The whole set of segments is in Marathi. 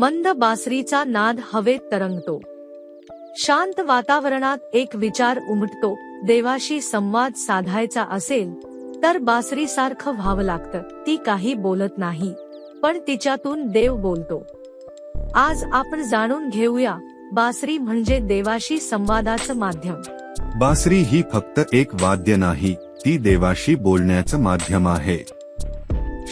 मंद बासरीचा नाद हवेत तरंगतो. शांत वातावरणात एक विचार उमटतो देवाशी संवाद साधायचा असेल तर बासरीसारखं व्हावं लागतं ती काही बोलत नाही पण तिच्यातून देव बोलतो. आज आपण जाणून घेऊया बासरी म्हणजे देवाशी संवादाचं माध्यम. बासरी ही फक्त एक वाद्य नाही ती देवाशी बोलण्याचं माध्यम आहे.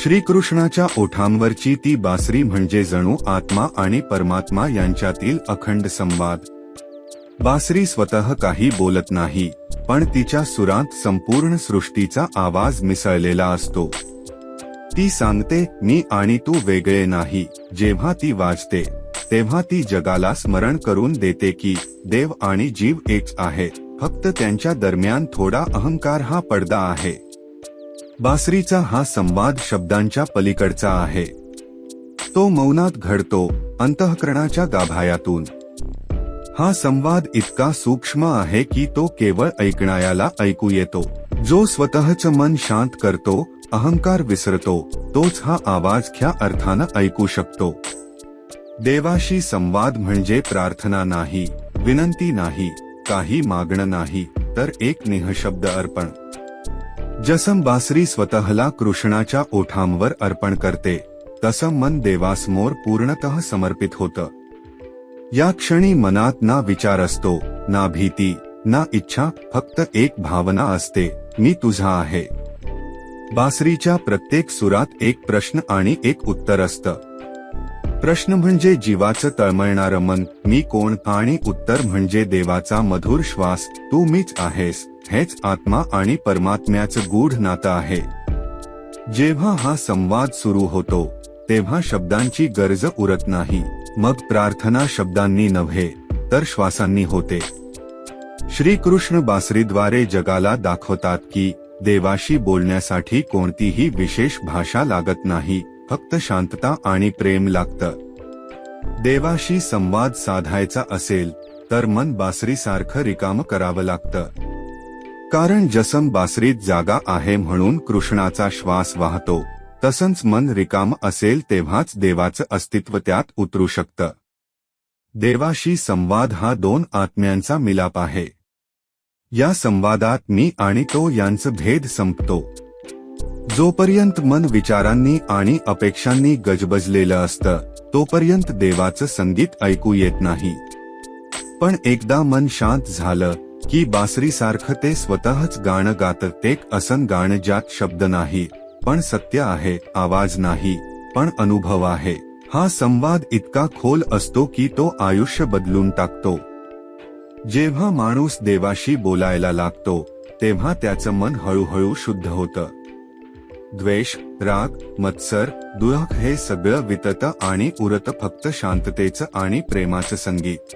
श्रीकृष्णाच्या ओठांवरची ती बासरी म्हणजे जणू आत्मा आणि परमात्मा यांच्यातील अखंड संवाद. बासरी स्वतः काही बोलत नाही पण तिच्या सुरात संपूर्ण सृष्टीचा आवाज मिसळलेला असतो. ती सांगते मी आणि तू वेगळे नाही जेव्हा ती वाजते तेव्हा ती जगाला स्मरण करून देते की देव आणि जीव एक आहे फक्त त्यांच्या दरम्यान थोडा अहंकार हा पडदा आहे. बासरीचा हा संवाद शब्दांच्या पलीकडचा आहे. तो मौनात घडतो अंतःकरणाच्या गाभायातून. हा संवाद इतका सूक्ष्म आहे की तो केवळ ऐकणायाला ऐकू येतो. जो स्वतःच मन शांत करतो अहंकार विसरतो तोच हा आवाज ख्या अर्थानं ऐकू शकतो. देवाशी संवाद म्हणजे प्रार्थना नाही विनंती नाही काही मागणं नाही तर एक निःशब्द अर्पण. जसं बासरी स्वतःला कृष्णाच्या ओठांवर अर्पण करते तसं मन देवासमोर पूर्णतः समर्पित होतं. या क्षणी मनात ना विचार असतो ना भीती ना इच्छा फक्त एक भावना असते मी तुझा आहे. बासरीच्या प्रत्येक सुरात एक प्रश्न आणि एक उत्तर असतं. प्रश्न म्हणजे जीवाचं तळमळणारं मन मी कोण आणि उत्तर म्हणजे देवाचा मधुर श्वास तू मीच आहेस. हेच आत्मा आणि परमात्म्याचं गूढ नातं आहे. जेव्हा हा संवाद सुरू होतो तेव्हा शब्दांची गरज उरत नाही. मग प्रार्थना शब्दांनी नव्हे तर श्वासांनी होते. श्रीकृष्ण बासरीद्वारे जगाला दाखवतात की देवाशी बोलण्यासाठी कोणतीही विशेष भाषा लागत नाही फक्त शांतता आणि प्रेम लागतं. देवाशी संवाद साधायचा असेल तर मन बासरीसारखं रिकाम करावं लागतं. कारण जसम बासरीत जागा आहे म्हणून कृष्णाचा श्वास वाहतो तसंच मन रिकाम असेल तेव्हाच देवाचं अस्तित्व त्यात उतरू शकतं. देवाशी संवाद हा दोन आत्म्यांचा मिलाप आहे. या संवादात मी आणि तो यांचं भेद संपतो. जोपर्यंत मन विचारांनी आणि अपेक्षांनी गजबजलेलं असतं तोपर्यंत देवाचं संगीत ऐकू येत नाही. पण एकदा मन शांत झालं की बासरीसारखं ते स्वतःच गाणं गातं ते असं गाणं ज्यात शब्द नाही. पण सत्य आहे आवाज नाही पण अनुभव आहे. हा संवाद इतका खोल असतो की तो आयुष्य बदलून टाकतो. जेव्हा माणूस देवाशी बोलायला लागतो तेव्हा त्याचं मन हळूहळू शुद्ध होतं. द्वेष राग मत्सर दुःख हे सगळं वितत आणि उरत फक्त शांततेचं आणि प्रेमाचं संगीत.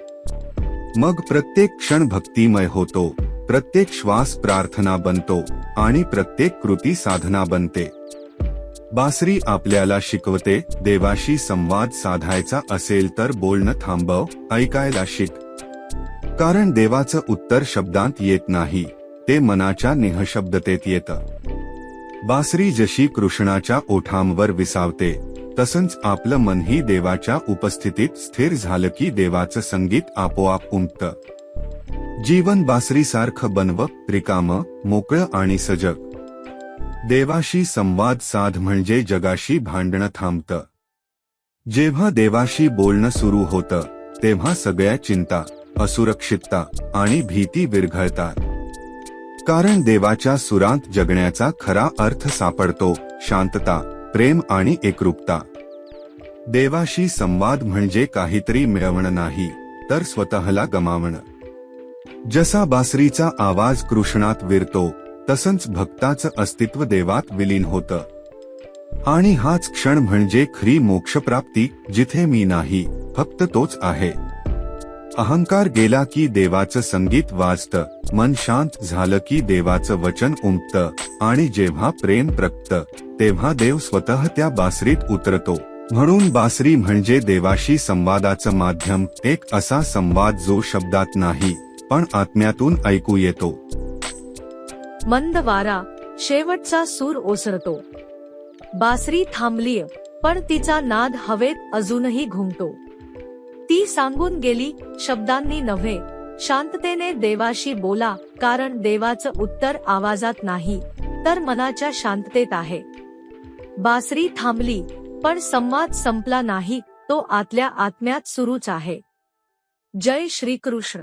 मग प्रत्येक क्षण भक्तिमय होतो. प्रत्येक श्वास प्रार्थना बनतो आणि प्रत्येक कृती साधना बनते. बासरी आपल्याला शिकवते देवाशी संवाद साधायचा असेल तर बोलणं थांबव ऐकायला शिक. कारण देवाचं उत्तर शब्दांत येत नाही ते मनाच्या निहशब्दतेत येतं. बासरी जशी कृष्णाच्या ओठांवर विसावते तसंच आपलं मनही देवाच्या उपस्थितीत स्थिर झालं की देवाचं संगीत आपोआप उमत जीवन बासरीसारखं बनव रिकाम मोकळं आणि सजग. देवाशी संवाद साध म्हणजे जगाशी भांडणं थांबतं. जेव्हा देवाशी बोलणं सुरू होतं तेव्हा सगळ्या चिंता असुरक्षितता आणि भीती विरघळतात. कारण देवाच्या सुरांत जगण्याचा खरा अर्थ सापडतो शांतता प्रेम आणि एकरूपता. देवाशी संवाद म्हणजे काहीतरी मिळवणं नाही तर स्वतःला गमावणं. जसा बासरीचा आवाज कृष्णात विरतो तसंच भक्ताचं अस्तित्व देवात विलीन होतं. आणि हाच क्षण म्हणजे खरी मोक्षप्राप्ती जिथे मी नाही फक्त तोच आहे. अहंकार गेला की देवाचं संगीत वाजतं मन शांत झालं की देवाचं वचन उमटतं आणि जेव्हा प्रेम प्रगत तेव्हा देव स्वतः त्या बासरीत उतरतो. म्हणून बासरी म्हणजे देवाशी संवादाचं माध्यम एक असा संवाद जो शब्दात नाही पण आत्म्यातून ऐकू येतो. मंद वारा शेवटचा सूर ओसरतो. बासरी थांबलीय पण तिचा नाद हवेत अजूनही घुमतो. ती सांगून गेली शब्दांनी नव्हे. शांततेने देवाशी बोला कारण देवाचं उत्तर आवाजात नाही तर मनाच्या शांततेत आहे. बासरी थांबली पण संवाद संपला नाही तो आतल्या आत्म्यात सुरूच आहे. जय श्रीकृष्ण.